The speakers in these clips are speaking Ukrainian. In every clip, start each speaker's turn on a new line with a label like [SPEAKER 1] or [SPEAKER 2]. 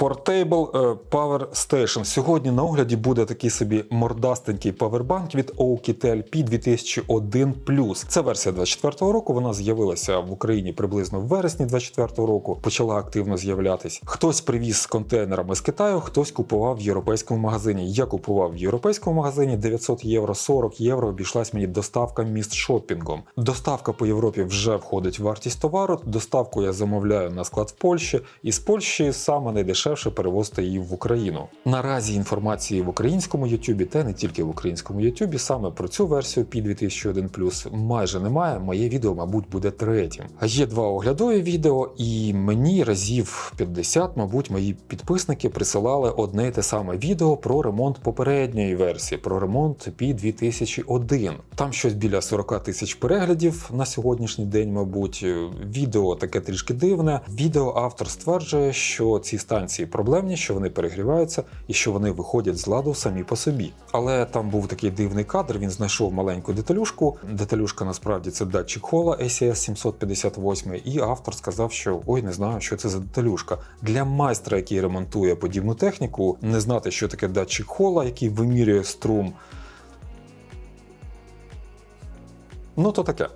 [SPEAKER 1] Portable е, Power Station. Сьогодні на огляді буде такий собі мордастенький павербанк від Oukitel P2001 Це версія 24-го року. Вона з'явилася в Україні приблизно в вересні 24-го року. Почала активно з'являтись. Хтось привіз з контейнерами з Китаю, хтось купував в європейському магазині. Я купував в європейському магазині 900 євро, 40 євро обійшлась мені доставка міст шопінгом. Доставка по Європі вже входить в вартість товару. Доставку я замовляю на склад в Польщі, і з Польщі саме найдешевше перевозити її в Україну. Наразі інформації в українському Ютубі, та не тільки в українському Ютубі, саме про цю версію P2001 майже немає. Моє відео, мабуть, буде третім. Є два оглядові відео, і мені разів 50, мабуть, мої підписники присилали одне й те саме відео про ремонт попередньої версії, про ремонт P2001. Там щось біля 40 тисяч переглядів на сьогоднішній день, мабуть. Відео таке трішки дивне. Відео автор стверджує, що ці станції проблемні, що вони перегріваються і що вони виходять з ладу самі по собі. Але там був такий дивний кадр. Він знайшов маленьку деталюшку. Деталюшка насправді це датчик хола ACS 758, і автор сказав, що ой, не знаю, що це за деталюшка. Для майстра, який ремонтує подібну техніку, не знати, що таке датчик хола, який вимірює струм. Ну, то таке.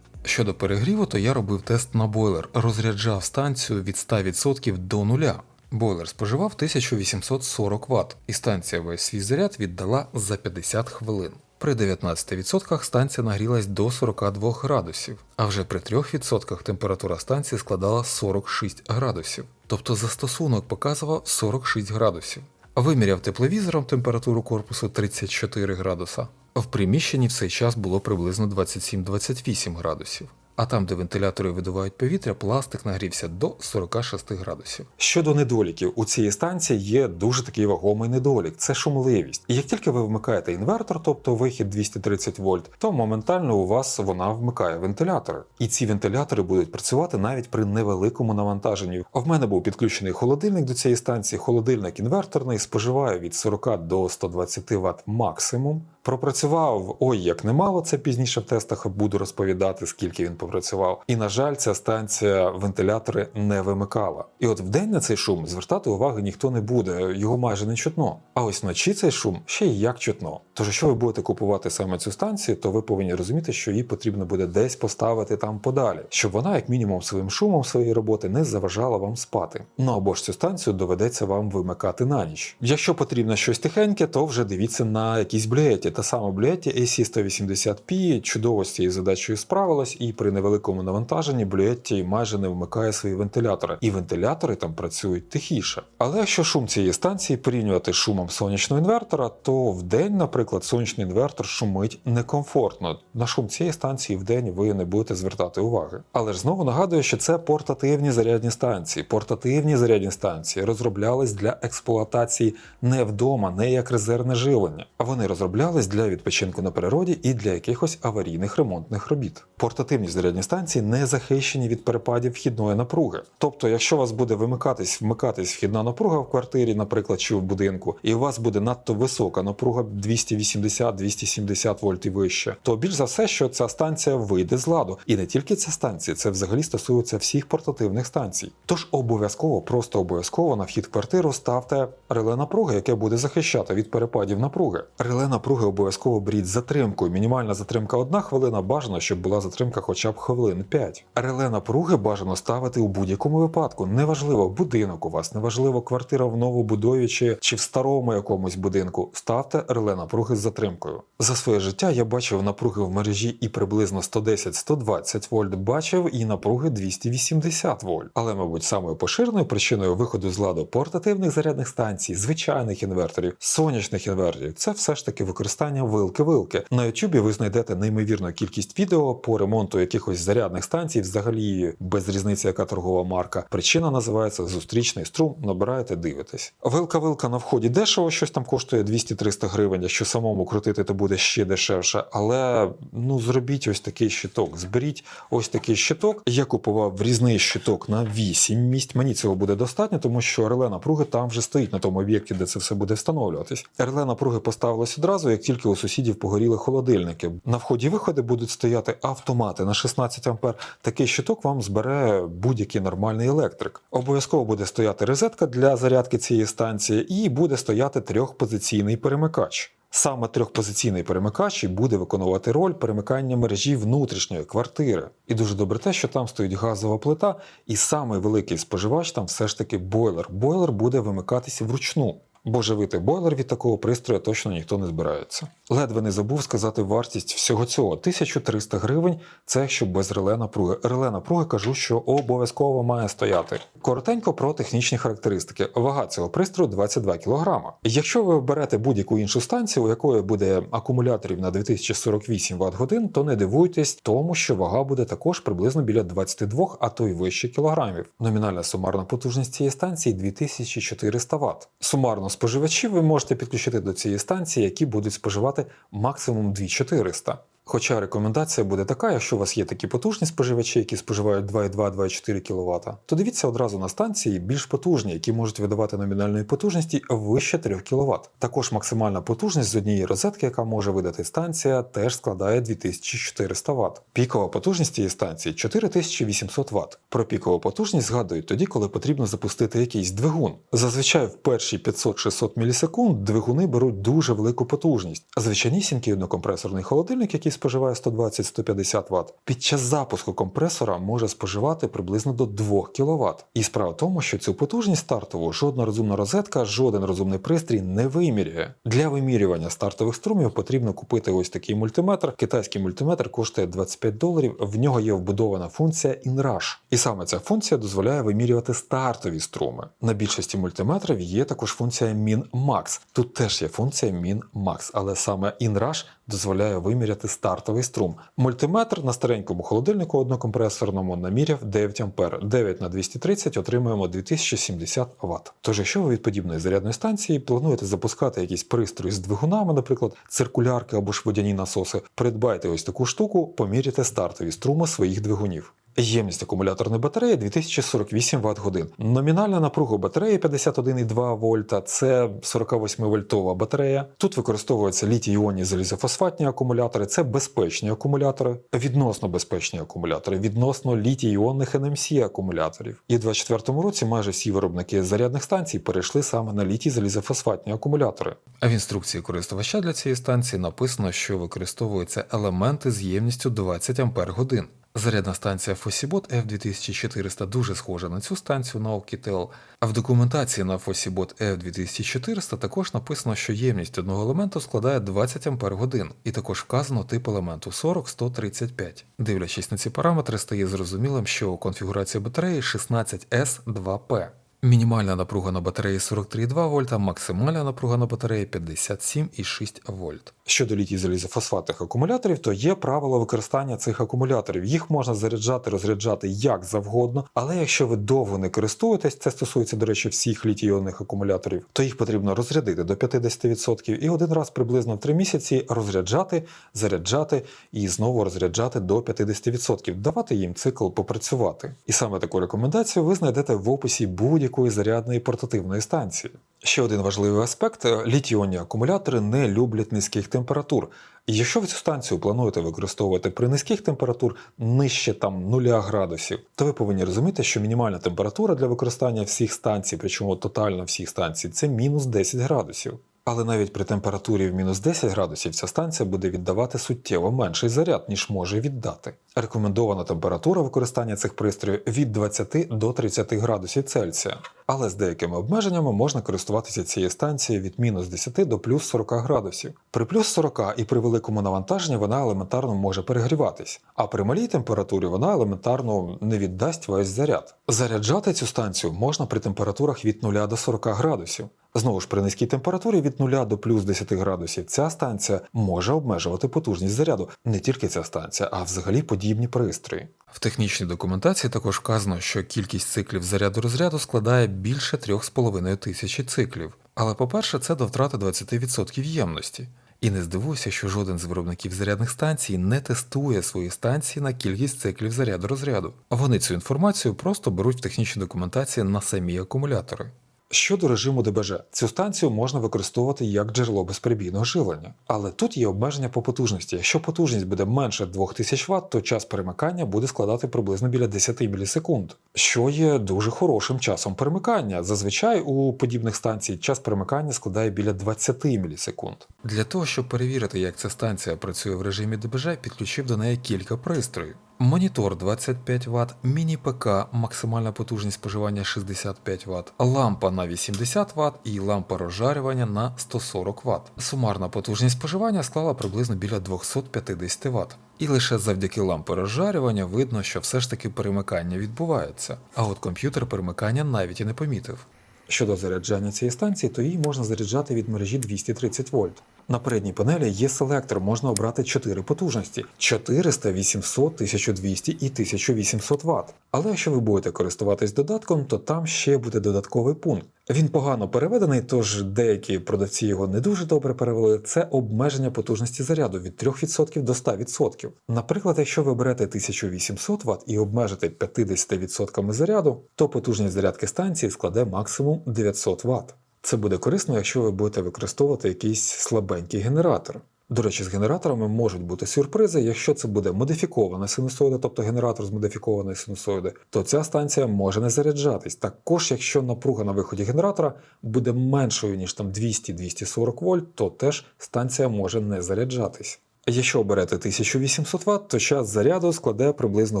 [SPEAKER 1] Щодо перегріву, то я робив тест на бойлер, розряджав станцію від 100% до нуля. Бойлер споживав 1840 Вт, і станція весь свій заряд віддала за 50 хвилин. При 19% станція нагрілась до 42 градусів, а вже при 3% температура станції складала 46 градусів. Тобто застосунок показував 46 градусів. Виміряв тепловізором температуру корпусу 34 градуса. В приміщенні в цей час було приблизно 27-28 градусів. А там, де вентилятори видувають повітря, пластик нагрівся до 46 градусів. Щодо недоліків, у цієї станції є дуже такий вагомий недолік це шумливість. І як тільки ви вмикаєте інвертор, тобто вихід 230 вольт, то моментально у вас вона вмикає вентилятори. І ці вентилятори будуть працювати навіть при невеликому навантаженні. А в мене був підключений холодильник до цієї станції. Холодильник інверторний споживає від 40 до 120 Вт максимум. Пропрацював ой як немало. Це пізніше в тестах буду розповідати, скільки він попрацював. І на жаль, ця станція вентилятори не вимикала. І от вдень на цей шум звертати уваги ніхто не буде, його майже не чутно. А ось вночі цей шум ще й як чутно. Тож, якщо ви будете купувати саме цю станцію, то ви повинні розуміти, що її потрібно буде десь поставити там подалі, щоб вона, як мінімум, своїм шумом своєї роботи не заважала вам спати. Ну або ж цю станцію доведеться вам вимикати на ніч. Якщо потрібно щось тихеньке, то вже дивіться на якісь блеті. Та сама блеті AC180P чудово з цією задачею справилась, і при невеликому навантаженні Блюетті майже не вмикає свої вентилятори, і вентилятори там працюють тихіше. Але якщо шум цієї станції порівнювати з шумом сонячного інвертора, то в день, наприклад, сонячний інвертор шумить некомфортно. На шум цієї станції в день ви не будете звертати уваги. Але ж знову нагадую, що це портативні зарядні станції. Портативні зарядні станції розроблялись для експлуатації не вдома, не як резервне живлення, а вони розроблялись для відпочинку на природі і для якихось аварійних ремонтних робіт. Портативні зарядні станції не захищені від перепадів вхідної напруги. Тобто, якщо у вас буде вимикатись, вмикатись вхідна напруга в квартирі, наприклад, чи в будинку, і у вас буде надто висока напруга 280-270 вольт і вище, то більш за все, що ця станція вийде з ладу. І не тільки ця станція, це взагалі стосується всіх портативних станцій. Тож обов'язково, просто обов'язково на вхід квартиру ставте реле напруги, яке буде захищати від перепадів напруги. Реле напруги обов'язково беріть затримкою. Мінімальна затримка одна хвилина, бажано, щоб була затримка хоча б хвилин 5. Реле напруги бажано ставити у будь-якому випадку. Неважливо, будинок у вас, неважливо, квартира в новобудові чи, чи в старому якомусь будинку. Ставте реле напруги з затримкою. За своє життя я бачив напруги в мережі і приблизно 110-120 вольт, бачив і напруги 280 вольт. Але, мабуть, самою поширеною причиною виходу з ладу портативних зарядних станцій, звичайних інверторів, сонячних інверторів це все ж таки використання вилки-вилки. На YouTube ви знайдете неймовірну кількість відео по ремонту якихось зарядних станцій, взагалі без різниці, яка торгова марка. Причина називається зустрічний струм. Набираєте, дивитесь. Вилка-вилка на вході дешево, щось там коштує 200-300 гривень. Якщо самому крутити, то буде ще дешевше. Але ну зробіть ось такий щиток. Зберіть ось такий щиток. Я купував врізний щиток на 8 місць. Мені цього буде достатньо, тому що реле напруги там вже стоїть на тому об'єкті, де це все буде встановлюватись. Реле напруги поставилось одразу, як тільки у сусідів погоріли холодильники. На вході виходи будуть стояти автомати на 16 ампер. Такий щиток вам збере будь-який нормальний електрик. Обов'язково буде стояти розетка для зарядки цієї станції, і буде стояти трьохпозиційний перемикач. Саме трьохпозиційний перемикач і буде виконувати роль перемикання мережі внутрішньої квартири. І дуже добре те, що там стоїть газова плита, і самий великий споживач там все ж таки бойлер. Бойлер буде вимикатися вручну. Бо живити бойлер від такого пристрою точно ніхто не збирається. Ледве не забув сказати вартість всього цього 1300 гривень. Це якщо без реле напруги. Реле напруги кажу, що обов'язково має стояти. Коротенько про технічні характеристики. Вага цього пристрою 22 кг. Якщо ви берете будь-яку іншу станцію, у якої буде акумуляторів на 2048 Вт годин, то не дивуйтесь тому, що вага буде також приблизно біля 22, а то й вище кілограмів. Номінальна сумарна потужність цієї станції 2400 Вт. Сумарно споживачів ви можете підключити до цієї станції, які будуть споживати максимум 2400. Хоча рекомендація буде така, якщо у вас є такі потужні споживачі, які споживають 2,2-2,4 кВт, то дивіться одразу на станції більш потужні, які можуть видавати номінальної потужності вище 3 кВт. Також максимальна потужність з однієї розетки, яка може видати станція, теж складає 2400 Вт. Пікова потужність цієї станції 4800 Вт. Про пікову потужність згадують тоді, коли потрібно запустити якийсь двигун. Зазвичай в перші 500-600 мілісекунд двигуни беруть дуже велику потужність. А звичайнісінький однокомпресорний холодильник, який споживає 120-150 Вт, під час запуску компресора може споживати приблизно до 2 кВт. І справа в тому, що цю потужність стартову жодна розумна розетка, жоден розумний пристрій не вимірює. Для вимірювання стартових струмів потрібно купити ось такий мультиметр. Китайський мультиметр коштує 25 доларів. В нього є вбудована функція InRush. І саме ця функція дозволяє вимірювати стартові струми. На більшості мультиметрів є також функція Min-Max. Тут теж є функція Min-Max, але саме InRush дозволяє виміряти стартовий струм. Мультиметр на старенькому холодильнику однокомпресорному наміряв 9 А. 9 на 230 отримуємо 2070 Вт. Тож, якщо ви від подібної зарядної станції плануєте запускати якийсь пристрої з двигунами, наприклад, циркулярки або ж водяні насоси, придбайте ось таку штуку, поміряйте стартові струми своїх двигунів. Ємність акумуляторної батареї 2048 Вт годин. Номінальна напруга батареї 51,2 вольта це 48 вольтова батарея. Тут використовуються літій-іонні залізофосфатні акумулятори, це безпечні акумулятори, відносно безпечні акумулятори, відносно літій-іонних NMC акумуляторів. І в 2024 році майже всі виробники зарядних станцій перейшли саме на літій залізофосфатні акумулятори. А в інструкції користувача для цієї станції написано, що використовуються елементи з ємністю 20 Ампер годин. Зарядна станція Fossibot F2400 дуже схожа на цю станцію на Alcatel, а в документації на Fossibot F2400 також написано, що ємність одного елементу складає 20 Ампер годин, і також вказано тип елементу 40-135. Дивлячись на ці параметри, стає зрозумілим, що у конфігурації батареї 16S2P. Мінімальна напруга на батареї 43,2 вольта, максимальна напруга на батареї 57,6 вольт. Щодо літій залізофосфатних акумуляторів, то є правило використання цих акумуляторів. Їх можна заряджати, розряджати як завгодно, але якщо ви довго не користуєтесь, це стосується, до речі, всіх літій-іонних акумуляторів, то їх потрібно розрядити до 50% і один раз приблизно в 3 місяці розряджати, заряджати і знову розряджати до 50%, давати їм цикл попрацювати. І саме таку рекомендацію ви знайдете в описі будь-якої зарядної портативної станції. Ще один важливий аспект: літіонні акумулятори не люблять низьких температур. Якщо ви цю станцію плануєте використовувати при низьких температур нижче там 0 градусів, то ви повинні розуміти, що мінімальна температура для використання всіх станцій, причому тотально всіх станцій, це мінус 10 градусів. Але навіть при температурі в мінус 10 градусів ця станція буде віддавати суттєво менший заряд, ніж може віддати. Рекомендована температура використання цих пристроїв від 20 до 30 градусів Цельсія. Але з деякими обмеженнями можна користуватися цією станцією від мінус 10 до плюс 40 градусів. При плюс 40 і при великому навантаженні вона елементарно може перегріватись, а при малій температурі вона елементарно не віддасть весь заряд. Заряджати цю станцію можна при температурах від 0 до 40 градусів. Знову ж при низькій температурі від 0 до плюс 10 градусів ця станція може обмежувати потужність заряду. Не тільки ця станція, а взагалі подібні пристрої. В технічній документації також вказано, що кількість циклів заряду розряду складає більше 3,5 тисячі циклів. Але, по-перше, це до втрати 20% ємності. І не здивуйся, що жоден з виробників зарядних станцій не тестує свої станції на кількість циклів заряду розряду. Вони цю інформацію просто беруть в технічній документації на самі акумулятори. Щодо режиму ДБЖ, цю станцію можна використовувати як джерело безперебійного живлення, але тут є обмеження по потужності. Якщо потужність буде менше 2000 Вт, то час перемикання буде складати приблизно біля 10 мілісекунд, що є дуже хорошим часом перемикання. Зазвичай у подібних станцій час перемикання складає біля 20 мілісекунд. Для того, щоб перевірити, як ця станція працює в режимі ДБЖ, підключив до неї кілька пристроїв. Монітор 25 Вт, міні-ПК, максимальна потужність споживання 65 Вт, лампа на 80 Вт і лампа розжарювання на 140 Вт. Сумарна потужність споживання склала приблизно біля 250 Вт. І лише завдяки лампи розжарювання видно, що все ж таки перемикання відбувається. А от комп'ютер перемикання навіть і не помітив. Щодо заряджання цієї станції, то її можна заряджати від мережі 230 вольт. На передній панелі є селектор, можна обрати 4 потужності: 400, 800, 1200 і 1800 Вт. Але якщо ви будете користуватись додатком, то там ще буде додатковий пункт. Він погано переведений, тож деякі продавці його не дуже добре перевели. Це обмеження потужності заряду від 3% до 100%. Наприклад, якщо ви берете 1800 Вт і обмежите 50% заряду, то потужність зарядки станції складе максимум 900 Вт. Це буде корисно, якщо ви будете використовувати якийсь слабенький генератор. До речі, з генераторами можуть бути сюрпризи. Якщо це буде модифікована синусоїда, тобто генератор з модифікованої синусоїди, то ця станція може не заряджатись. Також, якщо напруга на виході генератора буде меншою ніж там 200-240 вольт, то теж станція може не заряджатись. Якщо оберете 1800 Вт, то час заряду складе приблизно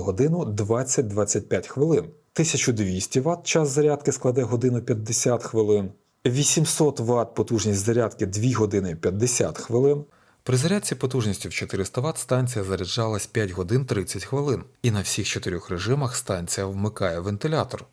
[SPEAKER 1] годину 20-25 хвилин. 1200 Вт час зарядки складе годину 50 хвилин. 800 Вт потужність зарядки 2 години 50 хвилин. При зарядці потужністю в 400 Вт станція заряджалась 5 годин 30 хвилин, і на всіх чотирьох режимах станція вмикає вентилятор.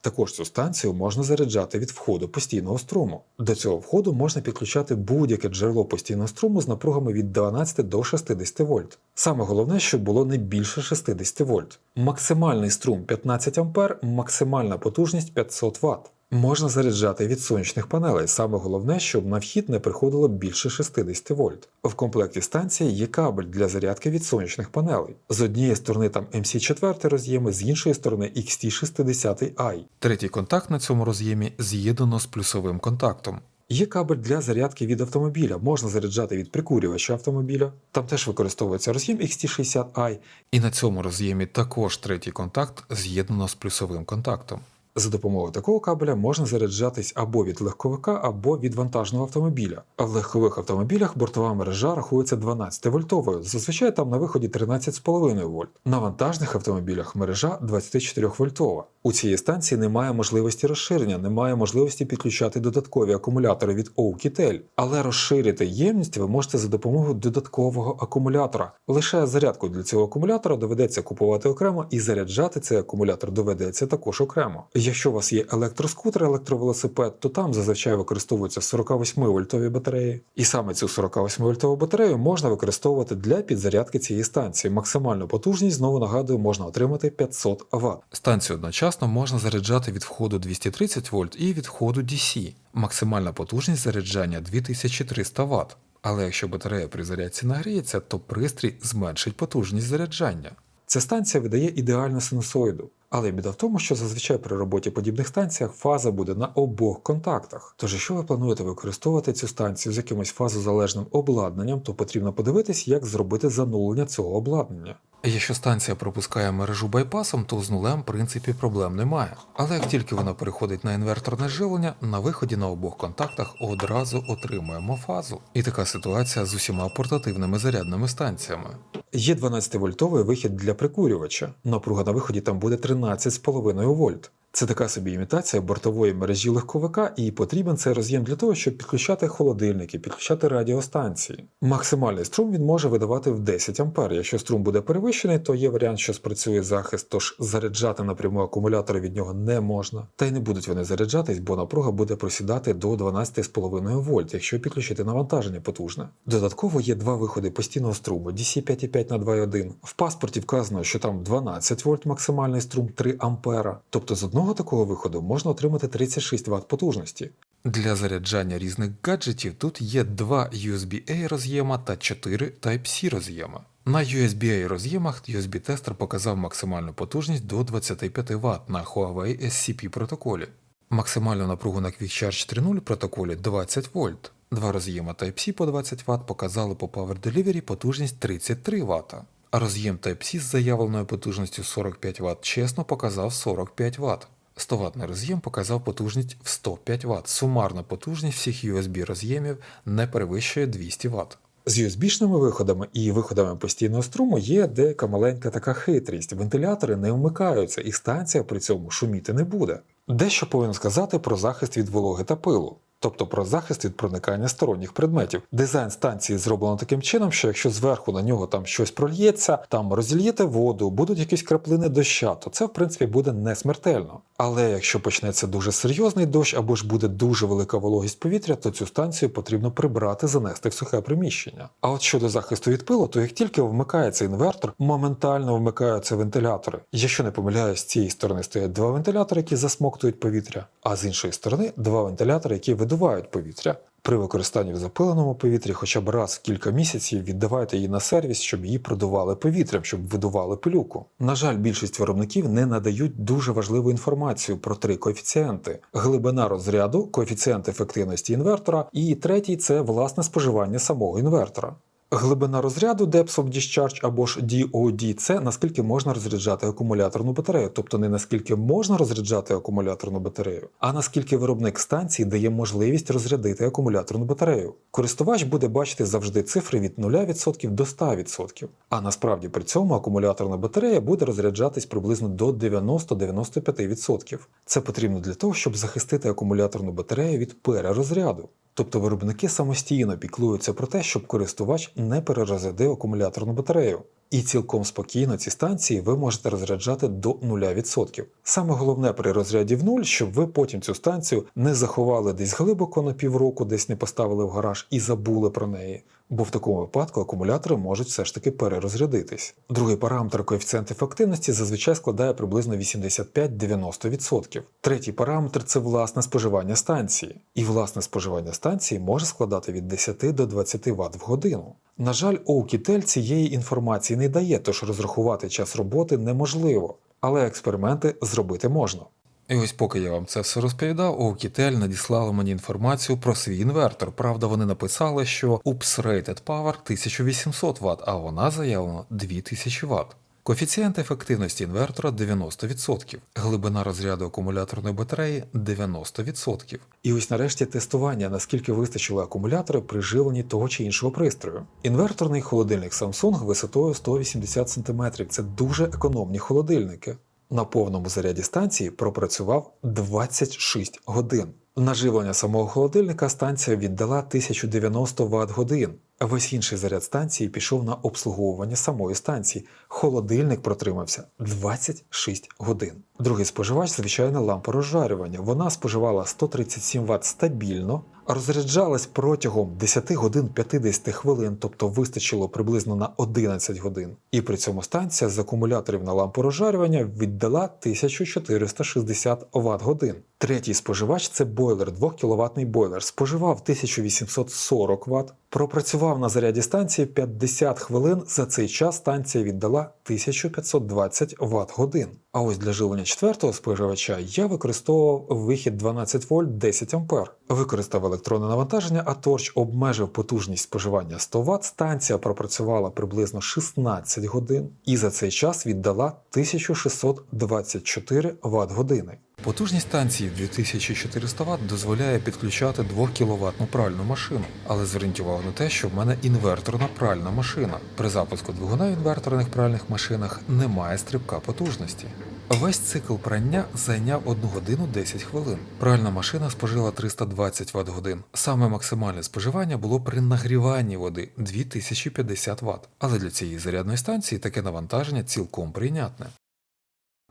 [SPEAKER 1] Також цю станцію можна заряджати від входу постійного струму. До цього входу можна підключати будь-яке джерело постійного струму з напругами від 12 до 60 вольт. Саме головне, щоб було не більше 60 вольт. Максимальний струм 15 А, максимальна потужність 500 Вт. Можна заряджати від сонячних панелей. Саме головне, щоб на вхід не приходило більше 60 вольт. В комплекті станції є кабель для зарядки від сонячних панелей. З однієї сторони там MC4 роз'єми, з іншої сторони XT60i. Третій контакт на цьому роз'ємі з'єднано з плюсовим контактом. Є кабель для зарядки від автомобіля, можна заряджати від прикурювача автомобіля. Там теж використовується роз'єм XT60i. І на цьому роз'ємі також третій контакт з'єднано з плюсовим контактом. За допомогою такого кабеля можна заряджатись або від легковика, або від вантажного автомобіля. А в легкових автомобілях бортова мережа рахується 12 вольтовою. Зазвичай там на виході 13,5 вольт. На вантажних автомобілях мережа 24 вольтова. У цієї станції немає можливості розширення, немає можливості підключати додаткові акумулятори від Oukitel. Але розширити ємність ви можете за допомогою додаткового акумулятора. Лише зарядку для цього акумулятора доведеться купувати окремо, і заряджати цей акумулятор доведеться також окремо. Якщо у вас є електроскутер, електровелосипед, то там зазвичай використовуються 48 вольтові батареї. І саме цю 48 вольтову батарею можна використовувати для підзарядки цієї станції. Максимальну потужність, знову нагадую, можна отримати 500 Вт. Станцію одночасно можна заряджати від входу 230 вольт і від входу DC. Максимальна потужність заряджання 2300 Вт. Але якщо батарея при зарядці нагріється, то пристрій зменшить потужність заряджання. Ця станція видає ідеальну синусоїду. Але біда в тому, що зазвичай при роботі подібних станціях фаза буде на обох контактах. Тож, якщо ви плануєте використовувати цю станцію з якимось фазозалежним обладнанням, то потрібно подивитись, як зробити занулення цього обладнання. Якщо станція пропускає мережу байпасом, то з нулем в принципі проблем немає. Але як тільки вона переходить на інверторне живлення, на виході на обох контактах одразу отримуємо фазу. І така ситуація з усіма портативними зарядними станціями. Є 12-вольтовий вихід для прикурювача. Напруга на виході там буде 13,5 вольт. Це така собі імітація бортової мережі легковика, і потрібен цей роз'єм для того, щоб підключати холодильники, підключати радіостанції. Максимальний струм він може видавати в 10 А. Якщо струм буде перевищений, то є варіант, що спрацює захист, тож заряджати напряму акумулятори від нього не можна. Та й не будуть вони заряджатись, бо напруга буде просідати до 12,5 вольт, якщо підключити навантаження потужне. Додатково є два виходи постійного струму DC 5,5 на 2,1. В паспорті вказано, що там 12 вольт максимальний струм 3 ампера. Тобто з одного такого виходу можна отримати 36 Вт потужності. Для заряджання різних гаджетів тут є два USB-A роз'єма та 4 Type-C роз'єма. На USB-A роз'ємах USB-тестер показав максимальну потужність до 25 Вт на Huawei SCP протоколі. Максимальну напругу на QuickCharge 3.0 протоколі 20 вольт. Два роз'єма Type-C по 20 Вт показали по Power Delivery потужність 33 Вт. А роз'єм Type-C з заявленою потужністю 45 Вт чесно показав 45 Вт. 100 ватний роз'єм показав потужність в 105 Вт. Сумарна потужність всіх USB роз'ємів не перевищує 200 Вт. З USB-шними виходами і виходами постійного струму є деяка маленька така хитрість. Вентилятори не вмикаються, і станція при цьому шуміти не буде. Дещо повинен сказати про захист від вологи та пилу. Тобто про захист від проникання сторонніх предметів. Дизайн станції зроблено таким чином, що якщо зверху на нього там щось прольється, там розільєте воду, будуть якісь краплини доща, то це в принципі буде не смертельно. Але якщо почнеться дуже серйозний дощ або ж буде дуже велика вологість повітря, то цю станцію потрібно прибрати, занести в сухе приміщення. А от щодо захисту від пилу, то як тільки вмикається інвертор, моментально вмикаються вентилятори. Якщо не помиляюсь, з цієї сторони стоять два вентилятори, які засмоктують повітря, а з іншої сторони два вентилятори, які видувають повітря. При використанні в запиленому повітрі хоча б раз в кілька місяців віддавайте її на сервіс, щоб її продували повітрям, щоб видували пилюку. На жаль, більшість виробників не надають дуже важливу інформацію про три коефіцієнти: глибина розряду, коефіцієнт ефективності інвертора, і третій це власне споживання самого інвертора. Глибина розряду Depth of Discharge або ж DOD – це наскільки можна розряджати акумуляторну батарею, тобто не наскільки можна розряджати акумуляторну батарею, а наскільки виробник станції дає можливість розрядити акумуляторну батарею. Користувач буде бачити завжди цифри від 0% до 100%. А насправді при цьому акумуляторна батарея буде розряджатись приблизно до 90-95%. Це потрібно для того, щоб захистити акумуляторну батарею від перерозряду. Тобто виробники самостійно піклуються про те, щоб користувач не перерозрядив акумуляторну батарею. І цілком спокійно ці станції ви можете розряджати до 0%. Саме головне при розряді в нуль, щоб ви потім цю станцію не заховали десь глибоко на півроку, десь не поставили в гараж і забули про неї. Бо в такому випадку акумулятори можуть все ж таки перерозрядитись. Другий параметр коефіцієнт ефективності зазвичай складає приблизно 85-90%. Третій параметр це власне споживання станції. І власне споживання станції може складати від 10 до 20 Вт в годину. На жаль, Oukitel цієї інформації не дає, тож розрахувати час роботи неможливо, але експерименти зробити можна. І ось поки я вам це все розповідав, Oukitel надіслали мені інформацію про свій інвертор. Правда, вони написали, що UPS Rated Power 1800 Вт, а вона заявлена 2000 Вт. Коефіцієнт ефективності інвертора 90%, глибина розряду акумуляторної батареї 90%. І ось нарешті тестування, наскільки вистачило акумулятора при живленні того чи іншого пристрою. Інверторний холодильник Samsung висотою 180 см це дуже економні холодильники. На повному заряді станції пропрацював 26 годин. На живлення самого холодильника станція віддала 1090 Вт годин. Весь інший заряд станції пішов на обслуговування самої станції. Холодильник протримався 26 годин. Другий споживач звичайна лампа розжарювання. Вона споживала 137 Вт стабільно, розряджалась протягом 10 годин 50 хвилин, тобто вистачило приблизно на 11 годин. І при цьому станція з акумуляторів на лампу розжарювання віддала 1460 Вт годин. Третій споживач це бойлер, 2 кВт бойлер, споживав 1840 Вт, пропрацював на заряді станції 50 хвилин. За цей час станція віддала 1520 Вт годин. А ось для живлення четвертого споживача я використовував вихід 12 вольт 10 А. Використав електронне навантаження, а торч обмежив потужність споживання 100 Вт. Станція пропрацювала приблизно 16 годин і за цей час віддала 1624 Вт години. Потужність станції 2400 Вт дозволяє підключати 2 кВт пральну машину, але зверніть увагу на те, що в мене інверторна пральна машина. При запуску двигуна в інверторних пральних машинах немає стрибка потужності. Весь цикл прання зайняв 1 годину 10 хвилин. Пральна машина спожила 320 Вт годин. Саме максимальне споживання було при нагріванні води 2050 Вт. Але для цієї зарядної станції таке навантаження цілком прийнятне.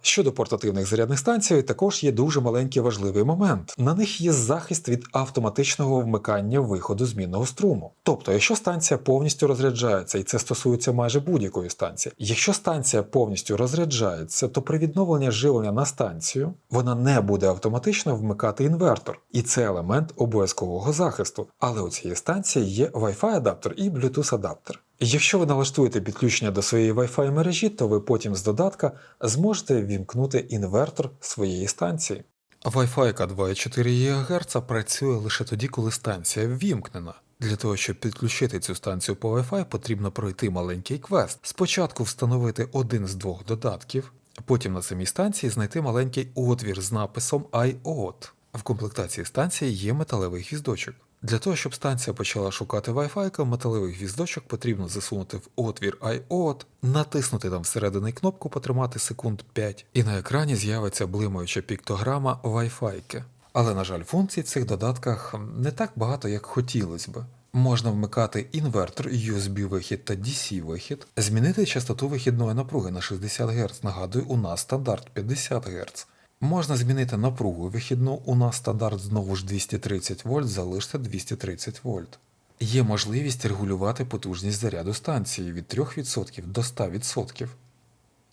[SPEAKER 1] Щодо портативних зарядних станцій, також є дуже маленький важливий момент. На них є захист від автоматичного вмикання виходу змінного струму. Тобто, якщо станція повністю розряджається, і це стосується майже будь-якої станції, якщо станція повністю розряджається, то при відновленні живлення на станцію вона не буде автоматично вмикати інвертор, і це елемент обов'язкового захисту. Але у цієї станції є Wi-Fi адаптер і Bluetooth адаптер. Якщо ви налаштуєте підключення до своєї Wi-Fi мережі, то ви потім з додатка зможете ввімкнути інвертор своєї станції. Wi-Fi 2,4 ГГц працює лише тоді, коли станція ввімкнена. Для того, щоб підключити цю станцію по Wi-Fi, потрібно пройти маленький квест. Спочатку встановити один з двох додатків, потім на самій станції знайти маленький отвір з написом iOT. В комплектації станції є металевий гвіздочок. Для того, щоб станція почала шукати Wi-Fi, металевий гвіздочок потрібно засунути в отвір iOT, натиснути там всередині кнопку, потримати секунд 5, і на екрані з'явиться блимаюча піктограма Wi-Fi. Але, на жаль, функцій в цих додатках не так багато, як хотілося б. Можна вмикати інвертор, USB-вихід та DC-вихід, змінити частоту вихідної напруги на 60 Гц. Нагадую, у нас стандарт 50 Гц. Можна змінити напругу вихідну, у нас стандарт знову ж 230 вольт, залиште 230 вольт. Є можливість регулювати потужність заряду станції від 3% до 100%.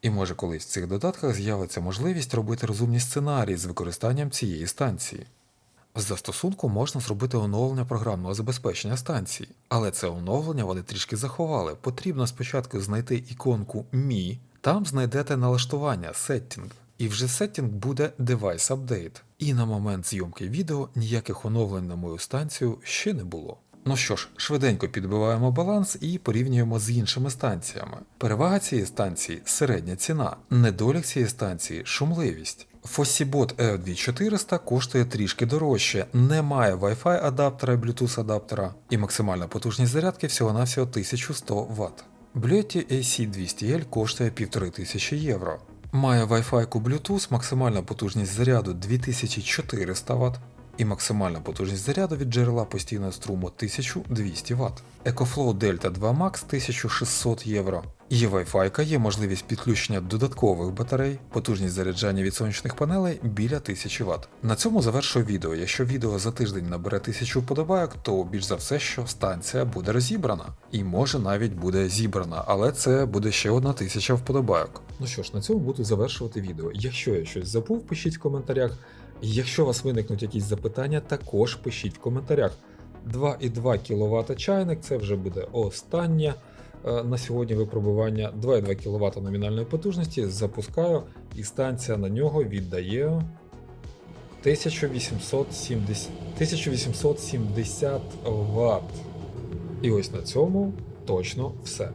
[SPEAKER 1] І може колись в цих додатках з'явиться можливість робити розумні сценарії з використанням цієї станції. В застосунку можна зробити оновлення програмного забезпечення станції, але це оновлення вони трішки заховали. Потрібно спочатку знайти іконку Mi, там знайдете налаштування Setting, і вже сеттінг буде Device Update. І на момент зйомки відео ніяких оновлень на мою станцію ще не було. Ну що ж, швиденько підбиваємо баланс і порівнюємо з іншими станціями. Перевага цієї станції середня ціна, недолік цієї станції шумливість. Fossibot EV400 коштує трішки дорожче, не має Wi-Fi адаптера і Bluetooth адаптера, і максимальна потужність зарядки всього-навсього 1100 Вт. Bluetooth AC200L коштує 1500 євро. Має Wi-Fi Bluetooth, максимальна потужність заряду 2400 Вт і максимальна потужність заряду від джерела постійного струму 1200 Вт. EcoFlow Delta 2 Max 1600 євро. Є Wi-Fi, є можливість підключення додаткових батарей, потужність заряджання від сонячних панелей біля 1000 Вт. На цьому завершую відео. Якщо відео за тиждень набере 1000 вподобайок, то більш за все, що станція буде розібрана. І може навіть буде зібрана, але це буде ще одна тисяча вподобайок. Ну що ж, на цьому буду завершувати відео. Якщо я щось забув, пишіть в коментарях. Якщо у вас виникнуть якісь запитання, також пишіть в коментарях. 2,2 кВт чайник це вже буде останнє е, на сьогодні випробування. 2,2 кВт номінальної потужності запускаю, і станція на нього віддає 1870, 1870 Вт. І ось на цьому точно все.